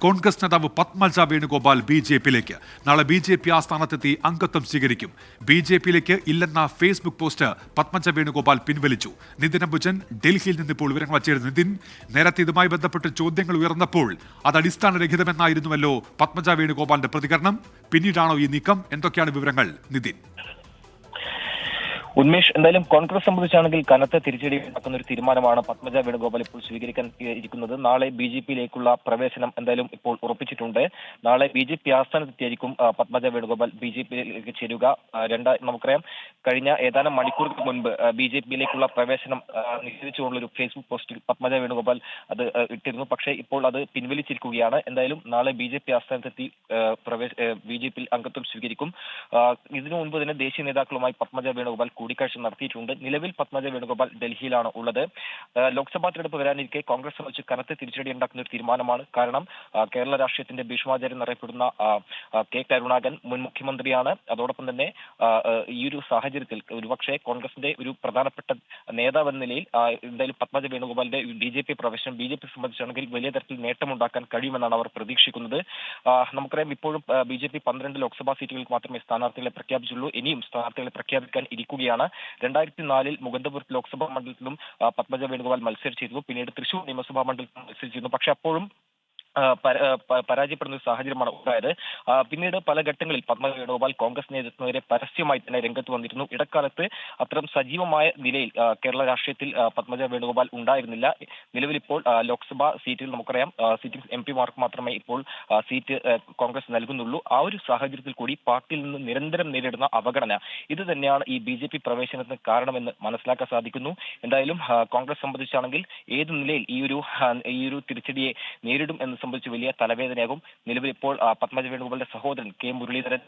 കോൺഗ്രസ് നേതാവ് Padmaja Venugopal B J പിയിലേക്ക്. നാളെ ബി ജെ പി ആസ്ഥാനത്തെത്തി അംഗത്വം സ്വീകരിക്കും. ബി ജെ പിയിലേക്ക് ഇല്ലെന്ന ഫേസ്ബുക്ക് പോസ്റ്റ് പത്മജ വേണുഗോപാൽ പിൻവലിച്ചു. നിതിൻ അംബുജൻ ഡൽഹിയിൽ നിന്ന് ഇപ്പോൾ വിവരങ്ങൾ വച്ചിരുന്നു നിതിൻ നേരത്തെ ഇതുമായി ബന്ധപ്പെട്ട് ചോദ്യങ്ങൾ ഉയർന്നപ്പോൾ അത് അടിസ്ഥാനരഹിതമെന്നായിരുന്നുവല്ലോ പത്മജ വേണുഗോപാലിന്റെ പ്രതികരണം. പിന്നീടാണോ ഈ നീക്കം? എന്തൊക്കെയാണ് വിവരങ്ങൾ? നിതിൻ. ഉന്മേഷ് എന്തായാലും കോൺഗ്രസ് സംബന്ധിച്ചാണെങ്കിൽ കനത്ത തിരിച്ചടി ഉണ്ടാക്കുന്ന ഒരു തീരുമാനമാണ് പത്മജ വേണുഗോപാൽ ഇപ്പോൾ സ്വീകരിക്കാൻ ഇരിക്കുന്നത്. നാളെ ബി ജെ പിയിലേക്കുള്ള പ്രവേശനം എന്തായാലും ഇപ്പോൾ ഉറപ്പിച്ചിട്ടുണ്ട്. നാളെ ബി ജെ പി ആസ്ഥാനത്തെത്തിയായിരിക്കും പത്മജ വേണുഗോപാൽ ബി ജെ പിയിലേക്ക് ചേരുക. രണ്ട് നമുക്കറിയാം കഴിഞ്ഞ ഏതാനും മണിക്കൂറുകൾക്ക് മുൻപ് ബി ജെ പിയിലേക്കുള്ള പ്രവേശനം നിഷേധിച്ചുകൊണ്ടുള്ള ഒരു ഫേസ്ബുക്ക് പോസ്റ്റിൽ പത്മജ വേണുഗോപാൽ അത് ഇട്ടിരുന്നു. പക്ഷേ ഇപ്പോൾ അത് പിൻവലിച്ചിരിക്കുകയാണ്. എന്തായാലും നാളെ ബി ജെ പി ആസ്ഥാനത്തെത്തി പ്രവേശ ബി ജെ പിയിൽ അംഗത്വം സ്വീകരിക്കും. ഇതിനു മുൻപ് തന്നെ ദേശീയ നേതാക്കളുമായി പത്മജ വേണുഗോപാൽ കൂടിക്കാഴ്ച നടത്തിയിട്ടുണ്ട്. നിലവിൽ പത്മജ വേണുഗോപാൽ ഡൽഹിയിലാണ് ഉള്ളത്. ലോക്സഭാ തെരഞ്ഞെടുപ്പ് വരാനിരിക്കെ കോൺഗ്രസ് സംബന്ധിച്ച് കനത്ത തിരിച്ചടി ഉണ്ടാക്കുന്ന ഒരു തീരുമാനമാണ്. കാരണം കേരള രാഷ്ട്രീയത്തിന്റെ ഭീഷ്മാചാര്യം എന്നറിയപ്പെടുന്ന കെ കരുണാകരൻ മുൻ മുഖ്യമന്ത്രിയാണ്. അതോടൊപ്പം തന്നെ ഈ ഒരു സാഹചര്യത്തിൽ ഒരുപക്ഷെ കോൺഗ്രസിന്റെ ഒരു പ്രധാനപ്പെട്ട നേതാവ് എന്ന നിലയിൽ എന്തായാലും പത്മജ വേണുഗോപാലിന്റെ ബി ജെ പി പ്രവേശനം ബി ജെ പി സംബന്ധിച്ചാണെങ്കിൽ വലിയ തരത്തിൽ നേട്ടമുണ്ടാക്കാൻ കഴിയുമെന്നാണ് അവർ പ്രതീക്ഷിക്കുന്നത്. നമുക്കറിയാം ഇപ്പോഴും ബി ജെ പി പന്ത്രണ്ട് ലോക്സഭാ സീറ്റുകൾക്ക് മാത്രമേ സ്ഥാനാർത്ഥികളെ പ്രഖ്യാപിച്ചുള്ളൂ. ഇനിയും സ്ഥാനാർത്ഥികളെ പ്രഖ്യാപിക്കാൻ ഇരിക്കുകയാണ്. രണ്ടായിരത്തി നാലിൽ മുകന്തപുരത്ത് ലോക്സഭാ മണ്ഡലത്തിലും പത്മജ വേണുഗോപാൽ മത്സരിച്ചിരുന്നു. പിന്നീട് തൃശൂർ നിയമസഭാ മണ്ഡലത്തിലും മത്സരിച്ചിരുന്നു. പക്ഷെ അപ്പോഴും പരാജയപ്പെടുന്ന ഒരു സാഹചര്യമാണ് ഉണ്ടായത്. പിന്നീട് പല ഘട്ടങ്ങളിൽ പത്മ വേണുഗോപാൽ കോൺഗ്രസ് നേതൃത്വത്തിനെതിരെ പരസ്യമായി തന്നെ രംഗത്ത് വന്നിരുന്നു. ഇടക്കാലത്ത് അത്തരം സജീവമായ നിലയിൽ കേരള രാഷ്ട്രീയത്തിൽ പത്മജ വേണുഗോപാൽ ഉണ്ടായിരുന്നില്ല. നിലവിൽ ഇപ്പോൾ ലോക്സഭാ സീറ്റിൽ നമുക്കറിയാം സിറ്റിംഗ് എം പിമാർക്ക് മാത്രമേ ഇപ്പോൾ സീറ്റ് കോൺഗ്രസ് നൽകുന്നുള്ളൂ. ആ ഒരു സാഹചര്യത്തിൽ കൂടി പാർട്ടിയിൽ നിന്ന് നിരന്തരം നേരിടുന്ന അവഗണന ഇത് തന്നെയാണ് ഈ ബി ജെ പി പ്രവേശനത്തിന് കാരണമെന്ന് മനസ്സിലാക്കാൻ സാധിക്കുന്നു. എന്തായാലും കോൺഗ്രസ് സംബന്ധിച്ചാണെങ്കിൽ ഏത് നിലയിൽ ഈ ഒരു ഈ ഒരു തിരിച്ചടിയെ നേരിടും എന്ന് സംബന്ധിച്ച് വലിയ തലവേദനയാകും. നിലവിൽ ഇപ്പോൾ പത്മജ വേണുഗോപാലിന്റെ സഹോദരൻ കെ. മുരളീധരൻ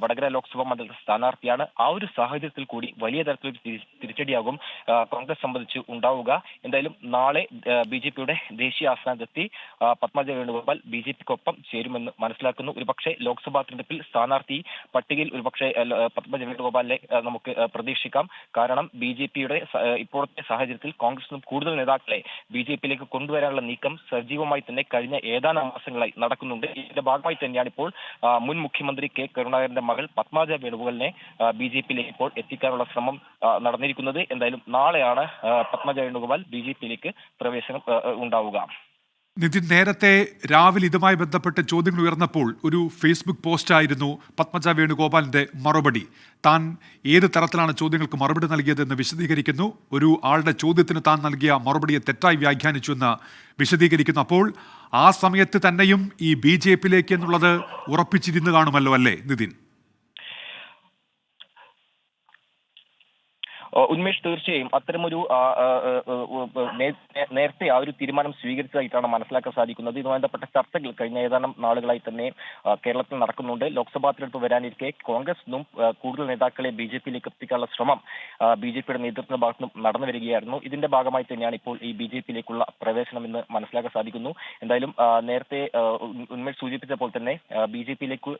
വടകര ലോക്സഭാ മണ്ഡലത്തിൽ സ്ഥാനാർത്ഥിയാണ്. ആ ഒരു സാഹചര്യത്തിൽ കൂടി വലിയ തരത്തിലൊരു തിരി- തിരിച്ചടിയാകും കോൺഗ്രസ് സംബന്ധിച്ച് ഉണ്ടാവുക. എന്തായാലും നാളെ ബി ജെ പിയുടെ ദേശീയ ആസ്ഥാനത്തെത്തി പത്മജ വേണുഗോപാൽ ബി ജെ പിക്കൊപ്പം ചേരുമെന്ന് മനസ്സിലാക്കുന്നു. ഒരുപക്ഷെ ലോക്സഭാ തെരഞ്ഞെടുപ്പിൽ സ്ഥാനാർത്ഥി പട്ടികയിൽ ഒരുപക്ഷെ പത്മജ വേണുഗോപാലിനെ നമുക്ക് പ്രതീക്ഷിക്കാം. കാരണം ബി ജെ പിയുടെ ഇപ്പോഴത്തെ സാഹചര്യത്തിൽ കോൺഗ്രസിനും കൂടുതൽ നേതാക്കളെ ബി ജെ പിയിലേക്ക് കൊണ്ടുവരാനുള്ള നീക്കം സജീവമായി തന്നെ കഴിഞ്ഞ ഏതാനും മാസങ്ങളായി നടക്കുന്നുണ്ട്. ഇതിന്റെ ഭാഗമായി തന്നെയാണ് ഇപ്പോൾ മുൻ മുഖ്യമന്ത്രി കെ. കരുണാകരന്റെ മകൾ പത്മാജ വേണുഗോപാലിനെ ബി ജെ പിയിലേക്ക് ഇപ്പോൾ എത്തിക്കാനുള്ള ശ്രമം നടന്നിരിക്കുന്നത്. എന്തായാലും നാളെയാണ് പത്മജ വേണുഗോപാൽ ബി ജെ പിയിലേക്ക് പ്രവേശനം ഉണ്ടാവുക. നിതിൻ നേരത്തെ രാവിലെ ഇതുമായി ബന്ധപ്പെട്ട് ചോദ്യങ്ങൾ ഉയർന്നപ്പോൾ ഒരു ഫേസ്ബുക്ക് പോസ്റ്റ് ആയിരുന്നു പത്മജ വേണുഗോപാലിന്റെ മറുപടി. താൻ ഏത് തരത്തിലാണ് ചോദ്യങ്ങൾക്ക് മറുപടി നൽകിയതെന്ന് വിശദീകരിക്കുന്നു. ഒരു ആളുടെ ചോദ്യത്തിന് താൻ നൽകിയ മറുപടിയെ തെറ്റായി വ്യാഖ്യാനിച്ചു എന്ന് വിശദീകരിക്കുന്നു. അപ്പോൾ ആ സമയത്ത് തന്നെയും ഈ ബി ജെ പിയിലേക്ക് എന്നുള്ളത് ഉറപ്പിച്ചിരുന്നു കാണുമല്ലോ അല്ലേ നിതിൻ ആ, ഉന്മേഷ് തീർച്ചയായും അത്തരമൊരു നേരത്തെ ആ ഒരു തീരുമാനം സ്വീകരിച്ചതായിട്ടാണ് മനസ്സിലാക്കാൻ സാധിക്കുന്നത്. ഇതുമായി ബന്ധപ്പെട്ട ചർച്ചകൾ കഴിഞ്ഞ ഏതാനും നാളുകളായി തന്നെ കേരളത്തിൽ നടക്കുന്നുണ്ട്. ലോക്സഭാ തിരഞ്ഞെടുപ്പ് വരാനിരിക്കെ കോൺഗ്രസ് നിന്നും കൂടുതൽ നേതാക്കളെ ബി ജെ പിയിലേക്ക് എത്തിക്കാനുള്ള ശ്രമം ബി ജെ പിയുടെ നേതൃത്വത്തിന്റെ ഭാഗത്ത് നിന്നും നടന്നു വരികയായിരുന്നു. ഇതിന്റെ ഭാഗമായി തന്നെയാണ് ഇപ്പോൾ ഈ ബി ജെ പിയിലേക്കുള്ള പ്രവേശനം എന്ന് മനസ്സിലാക്കാൻ സാധിക്കുന്നു. എന്തായാലും നേരത്തെ ഉന്മേഷ് സൂചിപ്പിച്ച ഉന്മേഷ് സൂചിപ്പിച്ചപ്പോൾ തന്നെ ബി ജെ പിയിലേക്ക്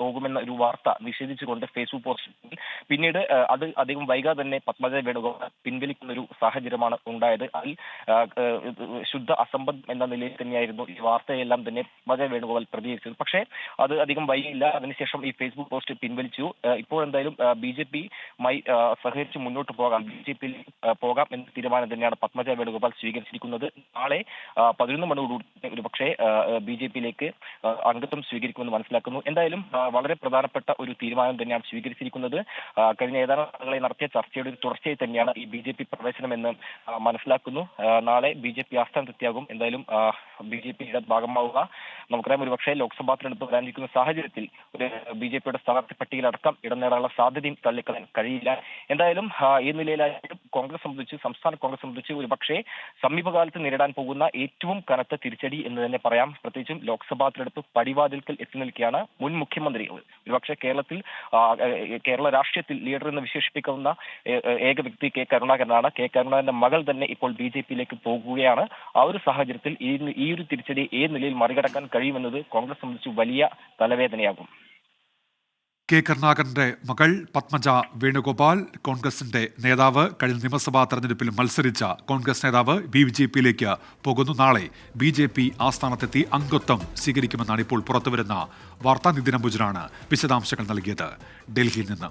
പോകുമെന്ന ഒരു വാർത്ത നിഷേധിച്ചുകൊണ്ട് ഫേസ്ബുക്ക് പോസ്റ്റ് പിന്നീട് അത് അധികം വൈകാതെ തന്നെ പത്മജ വേണുഗോപാൽ പിൻവലിക്കുന്ന ഒരു സാഹചര്യമാണ് ഉണ്ടായത്. അതിൽ ശുദ്ധ അസംബന്ധം എന്ന നിലയിൽ തന്നെയായിരുന്നു ഈ വാർത്തയെല്ലാം തന്നെ പത്മജ വേണുഗോപാൽ പ്രതികരിച്ചത്. പക്ഷേ അത് അധികം വൈകിയില്ല. അതിനുശേഷം ഈ ഫേസ്ബുക്ക് പോസ്റ്റ് പിൻവലിച്ചു. ഇപ്പോൾ എന്തായാലും ബി ജെ പി സഹകരിച്ച് മുന്നോട്ട് പോകാം. ബി ജെ പിയിൽ പോകാം എന്ന തീരുമാനം തന്നെയാണ് പത്മജ വേണുഗോപാൽ സ്വീകരിച്ചിരിക്കുന്നത്. നാളെ പതിനൊന്ന് മണിയോടുകൂടി ഒരു പക്ഷേ ബി ജെ പിയിലേക്ക് അംഗത്വം സ്വീകരിക്കുമെന്ന് മനസ്സിലാക്കുന്നു. എന്തായാലും വളരെ പ്രധാനപ്പെട്ട ഒരു തീരുമാനം തന്നെയാണ് സ്വീകരിച്ചിരിക്കുന്നത്. കഴിഞ്ഞ ഏതാനും നാളുകളായി നടത്തിയ ചർച്ചയുടെ ഒരു തുടർച്ചയായി തന്നെയാണ് ഈ ബി ജെ പി പ്രവേശനം എന്ന് മനസ്സിലാക്കുന്നു. നാളെ ബി ജെ പി ആസ്ഥാനത്തെത്തിയാകും എന്തായാലും ബി ജെ പിയുടെ ഭാഗമാവുക. നമുക്കറിയാം ഒരുപക്ഷെ ലോക്സഭാ തെരഞ്ഞെടുപ്പ് വരാനിരിക്കുന്ന സാഹചര്യത്തിൽ ഒരു ബി ജെ പിയുടെ സ്ഥാനാർത്ഥി പട്ടികയിലടക്കം ഇടം നേടാനുള്ള സാധ്യതയും തള്ളിക്കളയാൻ കഴിയില്ല. എന്തായാലും ഈ നിലയിലായാലും കോൺഗ്രസ് സംബന്ധിച്ച് സംസ്ഥാന കോൺഗ്രസ് സംബന്ധിച്ച് ഒരുപക്ഷെ സമീപകാലത്ത് നേരിടാൻ പോകുന്ന ഏറ്റവും കനത്ത തിരിച്ചടി എന്ന് തന്നെ പറയാം. പ്രത്യേകിച്ചും ലോക്സഭാ തെരഞ്ഞെടുപ്പ് പടിവാതിൽക്കൽ എത്തി നിൽക്കുകയാണ് മുൻ മുഖ്യമന്ത്രി. ഒരുപക്ഷെ കേരളത്തിൽ കേരള രാഷ്ട്രീയത്തിൽ ലീഡർ എന്ന് വിശേഷിപ്പിക്കുന്ന ഏക വ്യക്തി കെ കരുണാകരനാണ്. കെ കരുണാകരന്റെ മകൾ തന്നെ ഇപ്പോൾ ബി ജെ പിയിലേക്ക് പോകുകയാണ്. ആ ഒരു സാഹചര്യത്തിൽ ഈ ഒരു തിരിച്ചടി ഏത് നിലയിൽ മറികടക്കാൻ കഴിയുമെന്നത് കോൺഗ്രസ് സംബന്ധിച്ച് വലിയ തലവേദനയാകും. കെ കരുണാകരന്റെ മകൾ പത്മജ വേണുഗോപാൽ കോൺഗ്രസിന്റെ നേതാവ്. കഴിഞ്ഞ നിയമസഭാ തെരഞ്ഞെടുപ്പിൽ മത്സരിച്ച കോൺഗ്രസ് നേതാവ് ബി ജെ പിയിലേക്ക് പോകുന്നു. നാളെ ബി ജെ പി ആസ്ഥാനത്തെത്തി അംഗത്വം സ്വീകരിക്കുമെന്നാണ് ഇപ്പോൾ പുറത്തുവരുന്ന വാർത്താ അംബുജനാണ് വിശദാംശങ്ങൾ നൽകിയത്. ഡൽഹിയിൽ നിന്ന്